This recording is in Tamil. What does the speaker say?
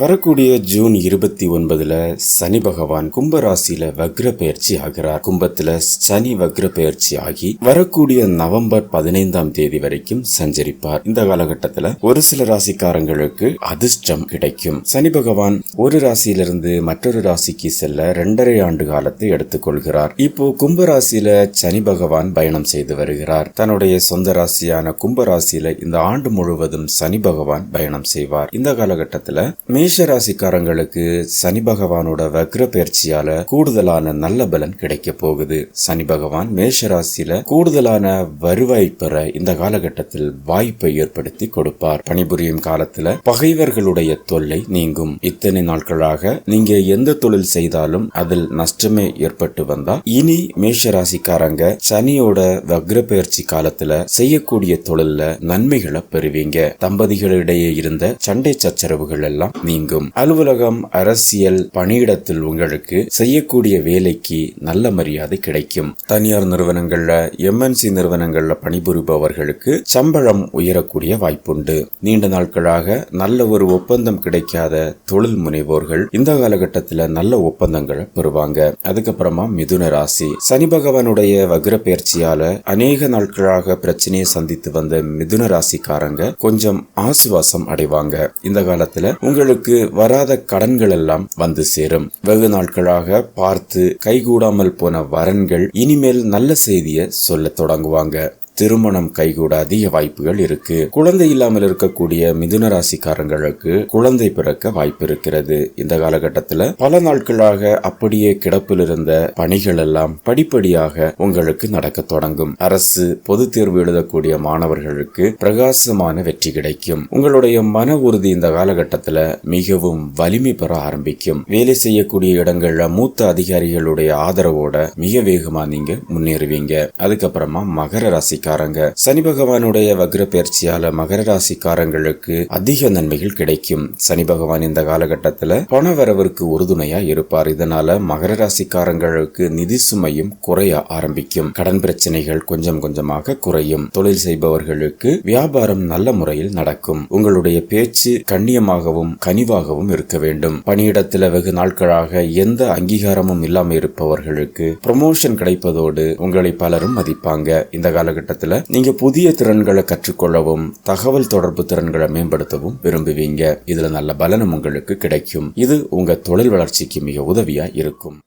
வரக்கூடிய ஜூன் இருபத்தி ஒன்பதுல சனி பகவான் கும்பராசியில வக்ர பயிற்சி ஆகிறார். கும்பத்துல சனி வக்ர பயிற்சி ஆகி வரக்கூடிய நவம்பர் பதினைந்தாம் தேதி வரைக்கும் சஞ்சரிப்பார். இந்த காலகட்டத்துல ஒரு சில ராசிக்காரங்களுக்கு அதிர்ஷ்டம் கிடைக்கும். சனி பகவான் ஒரு ராசியிலிருந்து மற்றொரு ராசிக்கு செல்ல இரண்டரை ஆண்டு காலத்தை எடுத்துக்கொள்கிறார். இப்போ கும்பராசியில சனி பகவான் பயணம் செய்து வருகிறார். தன்னுடைய சொந்த ராசியான கும்பராசியில இந்த ஆண்டு முழுவதும் சனி பகவான் பயணம் செய்வார். இந்த காலகட்டத்துல மே ராசிக்காரங்களுக்கு சனி பகவானோட வக்ர பயிற்சியால கூடுதலான நல்ல பலன் கிடைக்க போகுது. சனி பகவான் மேஷ ராசியில கூடுதலான வருவாய் பெற இந்த காலகட்டத்தில் வாய்ப்பை ஏற்படுத்தி கொடுப்பார். பணிபுரியும் காலத்துல பகைவர்களுடைய தொல்லை நீங்கும். இத்தனை நாட்களாக நீங்க எந்த தொழில் செய்தாலும் அதில் நஷ்டமே ஏற்பட்டு வந்தா இனி மேஷ ராசிக்காரங்க சனியோட வக்ர பயிற்சி காலத்துல செய்யக்கூடிய தொழில்ல நன்மைகளை பெறுவீங்க. தம்பதிகளிடையே இருந்த சண்டை சச்சரவுகள் எல்லாம் நீங்கும். அலுவலகம் அரசியல் பணியிடத்தில் உங்களுக்கு செய்யக்கூடிய வேலைக்கு நல்ல மரியாதை கிடைக்கும். தனியார் நிறுவனங்கள்ல எம்என்சி நிறுவனங்கள்ல பணிபுரிபவர்களுக்கு சம்பளம் உயரக்கூடிய வாய்ப்புண்டு. நீண்ட நாட்களாக நல்ல ஒரு ஒப்பந்தம் கிடைக்காத தொழில் முனைவோர்கள் இந்த காலகட்டத்தில் நல்ல ஒப்பந்தங்களை பெறுவாங்க. அதுக்கப்புறமா மிதுன ராசி. சனி பகவானுடைய வக்ர பயிற்சியால அநேக நாட்களாக பிரச்சனையை சந்தித்து வந்த மிதுன ராசிக்காரங்க கொஞ்சம் ஆசுவாசம் அடைவாங்க. இந்த காலத்துல உங்களுக்கு வராத கடன்கள் எல்லாம் வந்து சேரும். வெகு நாட்களாக பார்த்து கைகூடாமல் போன வரன்கள் இனிமேல் நல்ல செய்தியை சொல்ல தொடங்குவாங்க. திருமணம் கைகூட அதிக வாய்ப்புகள் இருக்கு. குழந்தை இல்லாமல் இருக்கக்கூடிய மிதுன ராசிக்காரங்களுக்கு குழந்தை பிறக்க வாய்ப்பு இருக்கிறது. இந்த காலகட்டத்தில் பல நாட்களாக அப்படியே கிடப்பில் இருந்த பணிகள் எல்லாம் படிப்படியாக உங்களுக்கு நடக்க தொடங்கும். அரசு பொது தேர்வு எழுதக்கூடிய மாணவர்களுக்கு பிரகாசமான வெற்றி கிடைக்கும். உங்களுடைய மன உறுதி இந்த காலகட்டத்துல மிகவும் வலிமை பெற ஆரம்பிக்கும். வேலை செய்யக்கூடிய இடங்கள்ல மூத்த அதிகாரிகளுடைய ஆதரவோட மிக வேகமா நீங்க முன்னேறுவீங்க. அதுக்கப்புறமா மகர ராசிக்காரங்க சனி பகவானுடைய வக்ர பயிற்சியால மகர ராசிக்காரங்களுக்கு அதிக நன்மைகள் கிடைக்கும். சனி பகவான் இந்த காலகட்டத்துல பண வரவிற்கு உறுதுணையா இருப்பார். இதனால மகர ராசிக்காரங்களுக்கு நிதி சுமையும் குறைய ஆரம்பிக்கும். கடன் பிரச்சனைகள் கொஞ்சம் கொஞ்சமாக குறையும். தொழில் செய்பவர்களுக்கு வியாபாரம் நல்ல முறையில் நடக்கும். உங்களுடைய பேச்சு கண்ணியமாகவும் கனிவாகவும் இருக்க வேண்டும். பணியிடத்துல வெகு நாட்களாக எந்த அங்கீகாரமும் இல்லாம இருப்பவர்களுக்கு ப்ரொமோஷன் கிடைப்பதோடு உங்களை பலரும் மதிப்பாங்க. இந்த காலகட்டத்தில் நீங்க புதிய திறன்களை கற்றுக்கொள்ளவும் தகவல் தொடர்பு திறன்களை மேம்படுத்தவும் விரும்புவீங்க. இதுல நல்ல பலனும் உங்களுக்கு கிடைக்கும். இது உங்க தொழில் வளர்ச்சிக்கு மிக உதவியா இருக்கும்.